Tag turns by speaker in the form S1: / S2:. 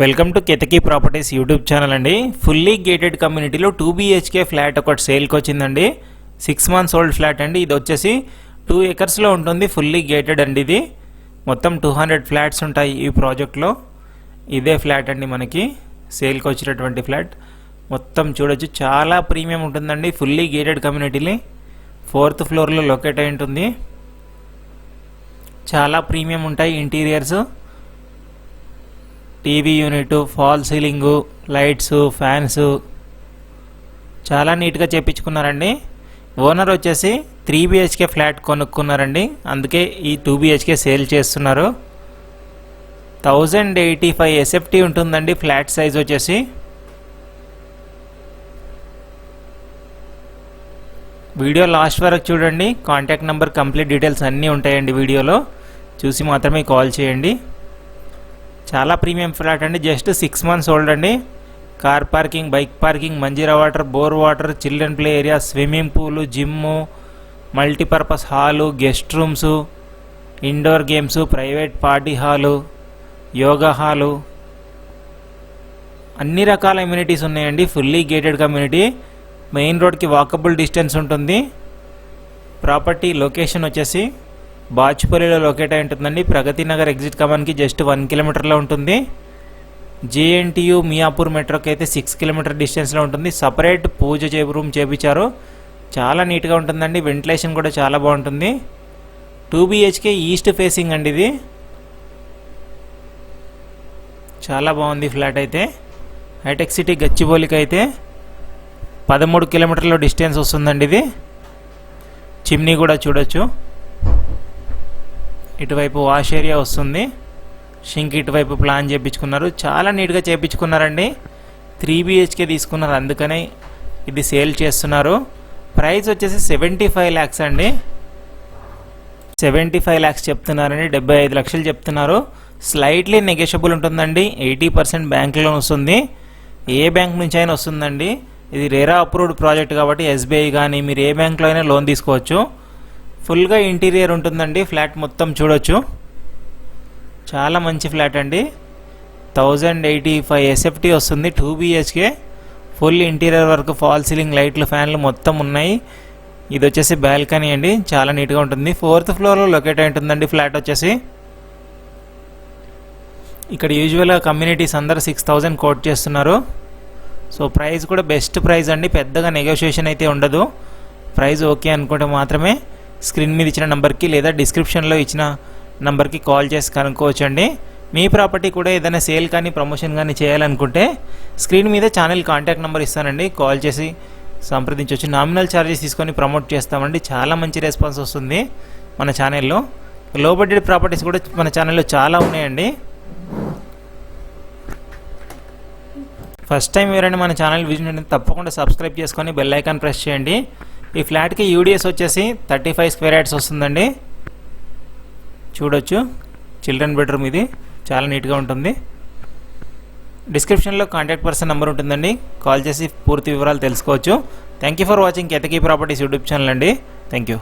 S1: Welcome to Ketaki properties YouTube channel అండి. Fully gated కమ్యూనిటీలో two BHK flat ఒకటి సేల్కి వచ్చిందండి. సిక్స్ మంత్స్ ఓల్డ్ ఫ్లాట్ అండి. ఇది వచ్చేసి టూ ఎకర్స్లో ఉంటుంది. ఫుల్లీ గేటెడ్ అండి ఇది. మొత్తం టూ హండ్రెడ్ ఫ్లాట్స్ ఉంటాయి ఈ ప్రాజెక్ట్లో ఇదే ఫ్లాట్ అండి మనకి. సేల్కి వచ్చినటువంటి ఫ్లాట్. మొత్తం చూడొచ్చు. చాలా ప్రీమియం ఉంటుందండి. ఫుల్లీ గేటెడ్ కమ్యూనిటీని ఫోర్త్ ఫ్లోర్లో లొకేట్ అయి ఉంటుంది. చాలా ప్రీమియం ఉంటాయి. Interiors TV unit false ceiling lights fans చాలా నీట్గా చేపించుకున్నారండి. ఓనర్ వచ్చేసి త్రీ బిహెచ్కే ఫ్లాట్ కొనుక్కున్నారండి. అందుకే ఈ టూ బిహెచ్కే సేల్ చేస్తున్నారు. థౌజండ్ ఎయిటీ ఫైవ్ ఎస్ఎఫ్టీ ఉంటుందండి ఫ్లాట్ సైజ్ వచ్చేసి. వీడియో లాస్ట్ వరకు చూడండి. కాంటాక్ట్ నెంబర్ కంప్లీట్ డీటెయిల్స్ అన్నీ ఉంటాయండి వీడియోలో. చూసి మాత్రమే కాల్ చేయండి. చాలా ప్రీమియం ఫ్లాట్ అండి. జస్ట్ సిక్స్ మంత్స్ ఓల్డ్ అండి. Car parking bike parking Manjeera water bore water children play area swimming pool gym multipurpose hall guest rooms indoor games private party hall yoga hall. అన్ని రకాల immunities ఉన్నాయండి. Fully gated community. Main రోడ్కి walkable distance ఉంటుంది. Property location వచ్చేసి బాచుపల్లిలో locate అయి ఉంటుందండి. Pragathi Nagar exit కమాన్కి జస్ట్ వన్ కిలోమీటర్లో ఉంటుంది. జేఎన్టీయు మియాపూర్ మెట్రోకి అయితే సిక్స్ కిలోమీటర్ డిస్టెన్స్లో ఉంటుంది. సపరేట్ పూజ చే రూమ్ చేపించారు. చాలా నీట్గా ఉంటుందండి. వెంటిలేషన్ కూడా చాలా బాగుంటుంది. టూ బిహెచ్కే ఈస్ట్ ఫేసింగ్ అండి ఇది. చాలా బాగుంది ఫ్లాట్ అయితే. హైటెక్ సిటీ గచ్చిబౌలికి అయితే పదమూడు కిలోమీటర్ల డిస్టెన్స్ వస్తుందండి ఇది. చిమ్నీ కూడా చూడొచ్చు. ఇటువైపు వాష్ ఏరియా వస్తుంది. షింక్ ఇటువైపు ప్లాన్ చేయించుకున్నారు చాలా నీట్గా చేయించుకున్నారండి త్రీ బిహెచ్కే తీసుకున్నారు. అందుకనే ఇది సేల్ చేస్తున్నారు. ప్రైస్ వచ్చేసి సెవెంటీ ఫైవ్ ల్యాక్స్ అండి. సెవెంటీ ఫైవ్ ల్యాక్స్ చెప్తున్నారండి. డెబ్బై ఐదు లక్షలు చెప్తున్నారు. స్లైట్లీ నెగెషబుల్ ఉంటుందండి. ఎయిటీ పర్సెంట్ బ్యాంక్ లోన్ వస్తుంది. ఏ బ్యాంక్ నుంచి అయినా వస్తుందండి. ఇది రేరా అప్రూవ్డ్ ప్రాజెక్ట్ కాబట్టి ఎస్బీఐ కానీ మీరు ఏ బ్యాంక్లో అయినా లోన్ తీసుకోవచ్చు. ఫుల్గా ఇంటీరియర్ ఉంటుందండి ఫ్లాట్ మొత్తం చూడొచ్చు. చాలా మంచి ఫ్లాట్ అండి. థౌజండ్ ఎయిటీ ఫైవ్ ఎస్ఎఫ్టీ వస్తుంది two BHK full interior work false ceiling లైట్లు ఫ్యాన్లు మొత్తం ఉన్నాయి. ఇది వచ్చేసి బాల్కనీ అండి చాలా నీట్గా ఉంటుంది. ఫోర్త్ ఫ్లోర్లో లొకేట్ అయి ఉంటుందండి ఫ్లాట్ వచ్చేసి. ఇక్కడ యూజువల్గా కమ్యూనిటీస్ అందరు సిక్స్ థౌజండ్ కోట్ చేస్తున్నారు. సో ప్రైస్ కూడా బెస్ట్ ప్రైస్ అండి పెద్దగా నెగోషియేషన్ అయితే ఉండదు. ప్రైస్ ఓకే అనుకుంటే మాత్రమే. స్క్రీన్ మీద ఇచ్చిన నెంబర్కి లేదా డిస్క్రిప్షన్లో ఇచ్చిన నెంబర్కి కాల్ చేసి కనుక్కోవచ్చండి. మీ ప్రాపర్టీ కూడా ఏదైనా సేల్ కానీ ప్రమోషన్ కానీ చేయాలనుకుంటే స్క్రీన్ మీద ఛానల్ కాంటాక్ట్ నెంబర్ ఇస్తానండి. కాల్ చేసి సంప్రదించవచ్చు. నామినల్ ఛార్జెస్ తీసుకొని ప్రమోట్ చేస్తామండి. చాలా మంచి రెస్పాన్స్ వస్తుంది మన ఛానల్లో. లో బడ్జెట్ ప్రాపర్టీస్ కూడా మన ఛానల్లో చాలా ఉన్నాయండి. ఫస్ట్ టైం ఎవరైనా మన ఛానల్ విజిట్ అయితే తప్పకుండా సబ్స్క్రైబ్ చేసుకొని బెల్ ఐకాన్ ప్రెస్ చేయండి. ఈ ఫ్లాట్కి యూడిఎస్ వచ్చేసి థర్టీ ఫైవ్ స్క్వేర్ యాడ్స్ వస్తుందండి. చూడొచ్చు. చిల్డ్రన్ బెడ్రూమ్ ఇది. చాలా నీట్గా ఉంటుంది. డిస్క్రిప్షన్లో కాంటాక్ట్ పర్సన్ నెంబర్ ఉంటుందండి. కాల్ చేసి పూర్తి వివరాలు తెలుసుకోవచ్చు. Thank you for watching Ketaki properties YouTube channel అండి. Thank you